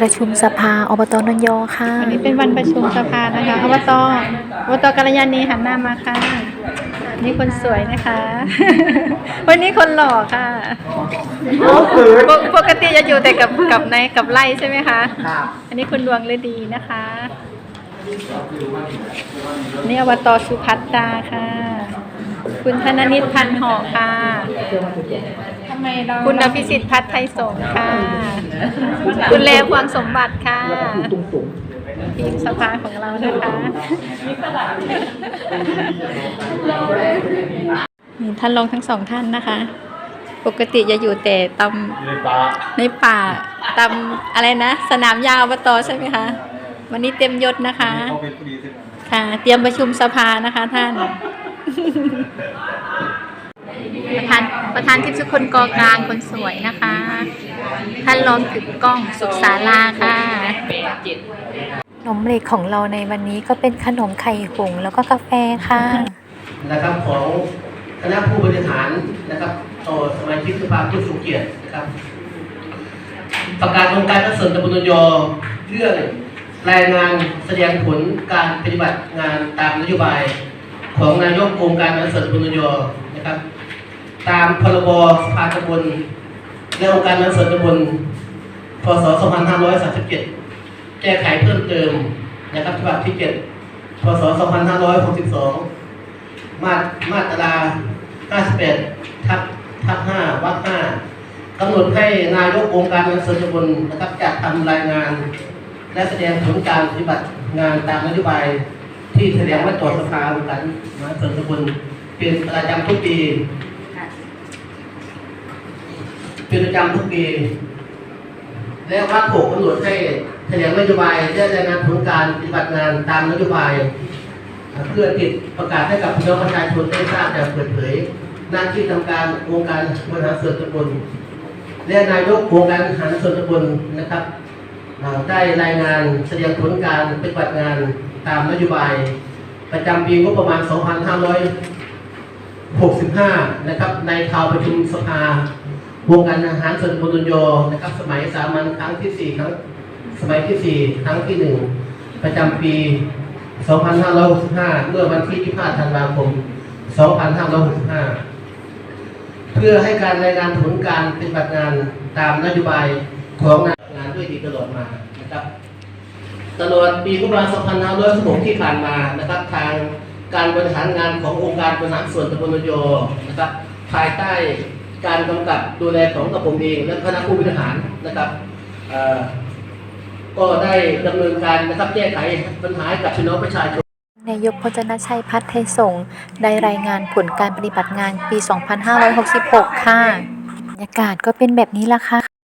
ประชุมสภาอบตนนยอค่ะวันนี้เป็นวันประชุมสภานะคะอบตอบตกัลยาณีหันหน้ามาค่ะ นี่คนสวยนะคะ วันนี้คนหล่อค่ะ ปกปกติจะอยู่แต่กับกับในกับไล่ใช่ไหมคะครับอันนี้คุณดวงฤดีนะคะ นี่อบตสุพัฒดาค่ะ คุณธนนิตพันธ์หอค่ะ คุณอภิสิทธิ์พัฒน์ไทยสงฆ์ค่ะ คุณเลวความสมบัติค่ะทีมสภาของเรานะคะนี่ท่านรองทั้งสองท่านนะคะ ปกติจะอยู่แต่ตำในป่าในป่าตามอะไรนะ สนามยาวอบตใช่ไหมคะวันนี้เต็มยศนะคะเขาเป็นผู้ดีใช่ไหมค่ะ เตรียมประชุมสภานะคะท่านประธาน ประธานทิพย์สุคนกอกลางคนสวยนะคะ ท่านรองถึกกล้องสุขศาลาค่ะขนมเหล็กของเราในวันนี้ก็เป็นขนมไข่หงส์แล้วก็กาแฟค่ะนะครับของคณะผู้บริหารนะครับต่อสมาชิกสภาผู้ทรงเกียรตินะครับ ประกาศองค์การกส่วนตำบลนนยอเรื่องรายงานแสดงผลการปฏิบัติงานตามนโยบาย ของนายกองค์การกส่วนตำบลนนยอนะครับ ตามพรบสภาตำบลและองค์การกส่วนตำบลพศ 2537 แก้ไขเพิ่มเติมนะครับฉบับที่7พศ 2562 มาตรมาตรา58ทับทับ5วรรค5กำหนดให้นายกองค์การเงินส่วนตำบลนะครับจัดทำรายงาน และแสดงผลการปฏิบัติงานตามนโยบายที่แสดงไว้ต่อสภาองค์การเงินส่วนตำบลเป็นประจำทุกปี เป็นประจำทุกปี และวรรคหกกำหนดให้แถลงนโยบายและรายงานผลการปฏิบัติงานตามนโยบาย เพื่อติดประกาศให้กับพี่น้องประชาชนได้ทราบอย่างเปิดเผย หน้าที่ทำการองค์การบริหารส่วนตำบลและนายกองค์การบริหารส่วนตำบลนะครับได้รายงานแสดงผลการปฏิบัติงานตามนโยบาย ประจำปีงบประมาณ 2565 นะครับ ในข่าวประชุมสภา วงการอาหารส่วนตุนยอนะครับ สมัยสามัญครั้งที่สี่ครั้งสมัยที่สี่ครั้งที่หนึ่งประจำปี 2565 เมื่อวันที่ 25 ธันวาคม 2565 เพื่อให้การรายงานผลการปฏิบัติงานตามนโยบายของงานด้วยดีตลอดมานะครับ ตลอดปีงบประมาณ2566ที่ผ่านมานะครับ ทางการบริหารงานขององค์การบริหารส่วนตำบลนโยนะครับ ภายใต้ การกำกับดูแลของกระผมเองและคณะผู้บริหารนะครับก็ได้ดำเนินการนะครับแก้ไขปัญหากับพี่น้องประชาชนนายกพจนชัยพัฒน์ไทยสงฆ์ได้รายงานผลการปฏิบัติงานปี 2566 ค่ะบรรยากาศก็เป็นแบบนี้ละค่ะ